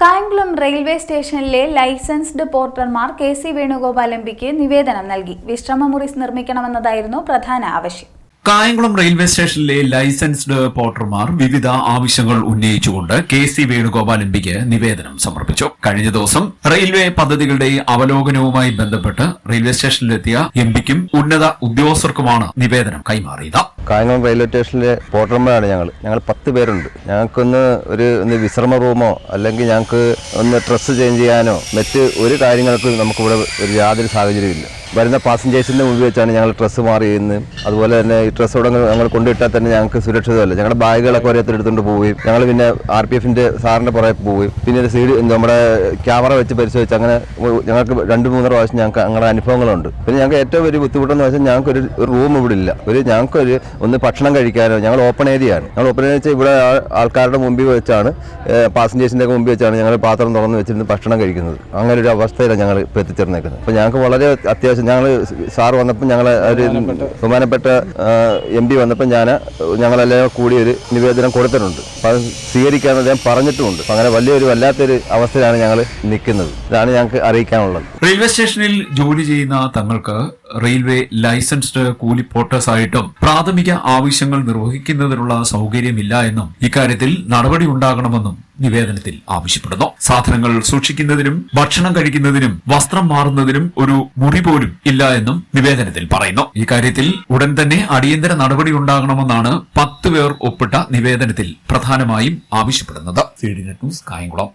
Kayamkulam railway സ്റ്റേഷനിലെ licensed പോർട്ടർമാർ K C Venugopal M പിക്ക് നിവേദനം നൽകി. വിശ്രമമുറി നിർമ്മിക്കണമെന്നതായിരുന്നു പ്രധാന ആവശ്യം. കായംകുളം റെയിൽവേ സ്റ്റേഷനിലെ ലൈസൻസ്ഡ് പോർട്ടർമാർ വിവിധ ആവശ്യങ്ങൾ ഉന്നയിച്ചുകൊണ്ട് കെ സി വേണുഗോപാൽ എം പിക്ക് നിവേദനം സമർപ്പിച്ചു. കഴിഞ്ഞ ദിവസം റെയിൽവേ പദ്ധതികളുടെ അവലോകനവുമായി ബന്ധപ്പെട്ട് റെയിൽവേ സ്റ്റേഷനിലെത്തിയ എം പിക്കും ഉന്നത ഉദ്യോഗസ്ഥർക്കുമാണ് നിവേദനം കൈമാറിയത്. കായംകുളം റെയിൽവേ സ്റ്റേഷനിലെ പോർട്ടർമാരാണ് ഞങ്ങൾ ഞങ്ങൾ പത്ത് പേരുണ്ട്. ഞങ്ങൾക്കൊന്ന് ഒരു വിശ്രമ റൂമോ അല്ലെങ്കിൽ ഞങ്ങൾക്ക് ഒന്ന് ഡ്രസ്സ് ചേഞ്ച് ചെയ്യാനോ മറ്റ് ഒരു കാര്യങ്ങൾക്കും നമുക്കിവിടെ ഒരു യാതൊരു സാഹചര്യമില്ല വരുന്ന പാസഞ്ചേഴ്സിന്റെ മുമ്പിൽ വെച്ചാണ് ഞങ്ങൾ ഡ്രസ്സ് മാറി ചെയ്യുന്നത്. അതുപോലെ തന്നെ ഈ ഡ്രസ്സ് ഇവിടെ ഞങ്ങൾ കൊണ്ടിട്ടാൽ തന്നെ ഞങ്ങൾക്ക് സുരക്ഷിതമല്ല? ഞങ്ങളുടെ ബാഗുകളൊക്കെ ഓരോരുത്തർ എടുത്തുകൊണ്ട് പോവുകയും ഞങ്ങൾ പിന്നെ ആർ പി എഫിന്റെ സാറിന്റെ പുറകെ പോവുകയും പിന്നെ ഒരു സീഡ് നമ്മുടെ ക്യാമറ വെച്ച് പരിശോധിച്ച് അങ്ങനെ ഞങ്ങൾക്ക് രണ്ട് മൂന്ന് പ്രാവശ്യം ഞങ്ങൾക്ക് അങ്ങനെ അനുഭവങ്ങളുണ്ട്. പിന്നെ ഞങ്ങൾക്ക് ഏറ്റവും വലിയ ബുദ്ധിമുട്ടെന്ന് വെച്ചാൽ ഞങ്ങൾക്ക് ഒരു ഒരു റൂം ഇവിടെ ഇല്ല. ഒരു ഞങ്ങൾക്കൊരു ഒന്ന് ഭക്ഷണം കഴിക്കാനോ ഞങ്ങൾ ഓപ്പൺ ഏരിയയാണ് ഞങ്ങൾ ഓപ്പൺ ഏരിയ വെച്ചാൽ ഇവിടെ ആൾക്കാരുടെ മുമ്പിൽ വെച്ചാണ് പാസഞ്ചേഴ്സിന്റെ മുമ്പിൽ വെച്ചാണ് ഞങ്ങൾ പാത്രം തുറന്ന് വെച്ചിരുന്ന് ഭക്ഷണം കഴിക്കുന്നത്. അങ്ങനെ ഒരു അവസ്ഥയിലാണ് ഞങ്ങൾ ഇപ്പോൾ എത്തിച്ചേർന്നേക്കുന്നത്. അപ്പോൾ ഞങ്ങൾക്ക് വളരെ അത്യാവശ്യം ഞങ്ങൾ സാർ വന്നപ്പോൾ ഞങ്ങൾ ഒരു ബഹുമാനപ്പെട്ട എം പി വന്നപ്പോൾ ഞാൻ ഞങ്ങളെല്ലാം കൂടി ഒരു നിവേദനം കൊടുത്തിട്ടുണ്ട്. അപ്പം അത് സ്വീകരിക്കാൻ അദ്ദേഹം പറഞ്ഞിട്ടുമുണ്ട്. അങ്ങനെ വലിയൊരു വല്ലാത്തൊരു അവസ്ഥയിലാണ് ഞങ്ങൾ നിൽക്കുന്നത്. ഇതാണ് ഞങ്ങൾക്ക് അറിയിക്കാനുള്ളത്. റെയിൽവേ സ്റ്റേഷനിൽ ജോലി ചെയ്യുന്ന തങ്ങൾക്ക് റെയിൽവേ ലൈസൻസ്ഡ് കൂലി പോർട്ടേഴ്സായിട്ടും പ്രാഥമിക ആവശ്യങ്ങൾ നിർവഹിക്കുന്നതിനുള്ള സൗകര്യമില്ല എന്നും ഇക്കാര്യത്തിൽ നടപടി ഉണ്ടാകണമെന്നും നിവേദനത്തിൽ ആവശ്യപ്പെടുന്നു. സാധനങ്ങൾ സൂക്ഷിക്കുന്നതിനും ഭക്ഷണം കഴിക്കുന്നതിനും വസ്ത്രം മാറുന്നതിനും ഒരു മുറി പോലും ഇല്ല എന്നും നിവേദനത്തിൽ പറയുന്നു. ഇക്കാര്യത്തിൽ ഉടൻ തന്നെ അടിയന്തര നടപടി ഉണ്ടാകണമെന്നാണ് പത്ത് പേർ ഒപ്പിട്ട നിവേദനത്തിൽ പ്രധാനമായും ആവശ്യപ്പെടുന്നത്. ന്യൂസ് കായംകുളം.